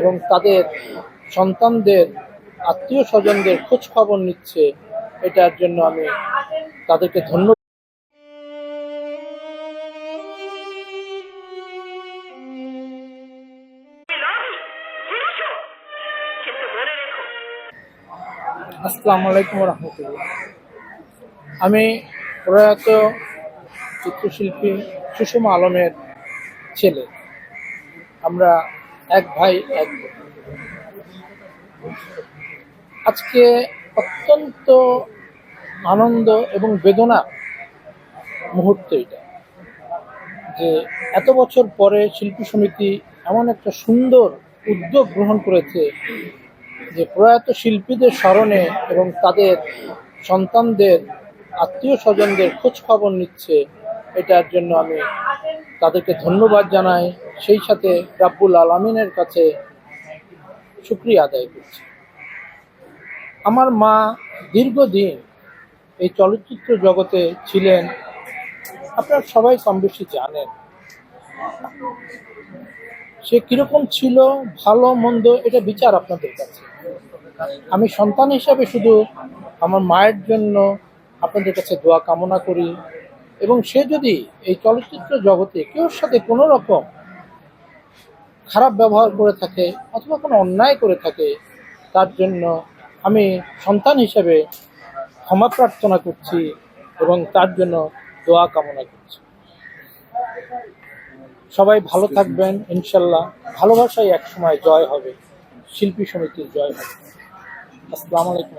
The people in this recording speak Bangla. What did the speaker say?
এবং তাদের সন্তানদের, আত্মীয় স্বজনদের খোঁজ খবর নিচ্ছে, এটার জন্য আমি তাদেরকে ধন্যবাদ আসসালামু আলাইকুম রহমতুল্লাহ আমি প্রয়াত চিত্রশিল্পী সুষমা আলমের ছেলে। আমরা এক ভাই, এক আজকে অত্যন্ত আনন্দ এবং বেদনা মুহূর্ত এটা যে এত বছর পরে শিল্পী সমিতি এমন একটা সুন্দর উদ্যোগ গ্রহণ করেছে যে প্রয়াত শিল্পীদের স্মরণে এবং তাদের সন্তানদের, আত্মীয় স্বজনদের খোঁজ খবর নিচ্ছে, এটার জন্য আমি তাদেরকে ধন্যবাদ জানাই। সেই সাথে রাব্বুল আলমিনের কাছে শুক্রিয়া আদায় করছি। আমার মা দীর্ঘদিন এই চলচ্চিত্র জগতে ছিলেন। আপনারা সবাই কম বেশি জানেন। সে কীরকম ছিল, ভালো, মন্দ, এটা বিচার আপনাদের কাছে। আমি সন্তান হিসাবে শুধু আমার মায়ের জন্য আপনাদের কাছে দোয়া কামনা করি। এবং সে যদি এই চলচ্চিত্র জগতে কেউ সাথে কোনো রকম খারাপ ব্যবহার করে থাকে অথবা কোনো অন্যায় করে থাকে তার জন্য আমি সন্তান হিসেবে ক্ষমা প্রার্থনা করছি এবং তার জন্য দোয়া কামনা করছি। সবাই ভালো থাকবেন ইনশাল্লাহ। ভালোবাসাই একসময় জয় হবে শিল্পী সমিতির জয় হবে। আসসালামু আলাইকুম।